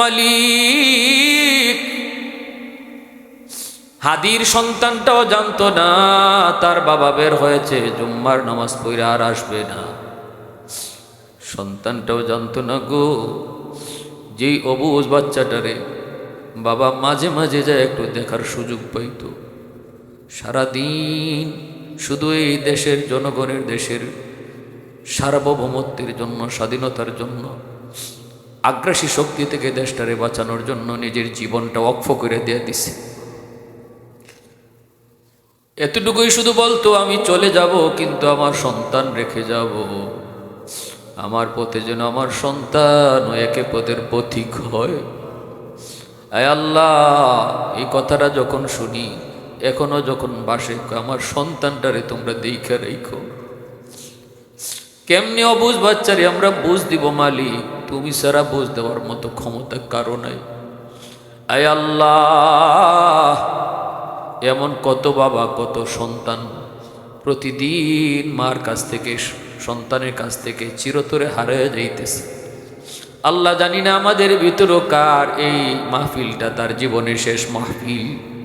মালিক। হাদির সন্তানটাও জানতো না, তার বাবা বের হয়েছে, জুম্মার নামাজ পড়ে আর আসবে না। সন্তানটাও জানতো না গো, যেই অবুজ বাচ্চাটারে বাবা মাঝে মাঝে যায় একটু দেখার সুযোগ পাইতো। সারাদিন শুধু এই দেশের জনগণের দেশের সার্বভৌমত্বের জন্য, স্বাধীনতার জন্য আগ্রাসী শক্তি থেকে দেশটারে বাঁচানোর জন্য নিজের জীবনটা অক্ষ করে দিয়ে দিছে। এতটুকুই শুধু বলতো, আমি চলে যাব, কিন্তু আমার সন্তান রেখে যাব। আমার পথে যেন আমার সন্তান ও একে পথের পথিক হয়। আল্লাহ, এই কথাটা যখন শুনি, এখনও যখন বাসে, আমার সন্তানটারে তোমরা দেখে রেখো। কেমনি অবুঝ বাচ্চারে আমরা বুঝ দিব মালিক? তুমি সারা বুঝ দেওয়ার মতো ক্ষমতা কারও নাই। আয় আল্লাহ, এমন কত বাবা, কত সন্তান। প্রতিদিন মার কাছ থেকে, সন্তানের কাছ থেকে চিরতরে হারিয়ে যাইতেছে। আল্লাহ জানি না আমাদের ভিতরও কার এই মাহফিলটা তার জীবনের শেষ মাহফিল।